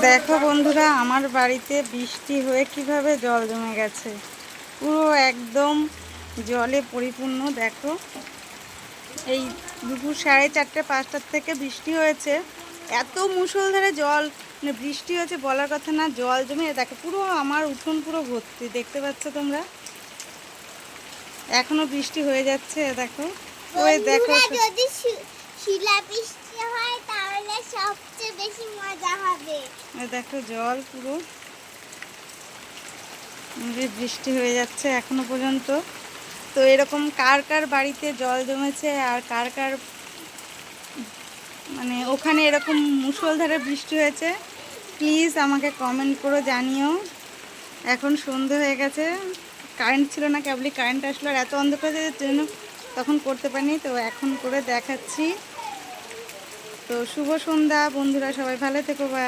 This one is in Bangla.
দেখো বন্ধুরা আমার বাড়িতে বৃষ্টি হয়ে কীভাবে জল জমে গেছে। পুরো একদম জলে পরিপূর্ণ দেখো। এই দুপুর সাড়ে চারটে পাঁচটার থেকে বৃষ্টি হয়েছে। এত মুষলধারে জল মানে বৃষ্টি হয়েছে বলার কথা না জল জমে দেখো পুরো আমার উঠোন পুরো ভর্তি দেখতে পাচ্ছ তোমরা? এখনও বৃষ্টি হয়ে যাচ্ছে দেখো। ওই দেখো। বন্ধুরা, যদি শি- শিলাবৃষ্টি হয় তাহলে সবচেয়ে বেশি মজা দেখো জল পুরো। বৃষ্টি হয়ে যাচ্ছে এখনও পর্যন্ত। তো এরকম কার কার বাড়িতে জল জমেছে আর কার কার মানে ওখানে এরকম মুষলধারে বৃষ্টি হয়েছে প্লিজ আমাকে কমেন্ট করে জানিও। এখন সন্ধে হয়ে গেছে কারেন্ট ছিল না, কেবলই কারেন্ট আসলো। আর এত অন্ধকার জন্য তখন করতে পারিনি, তো এখন করে দেখাচ্ছি। তো শুভ সন্ধ্যা বন্ধুরা, সবাই ভালো থেকো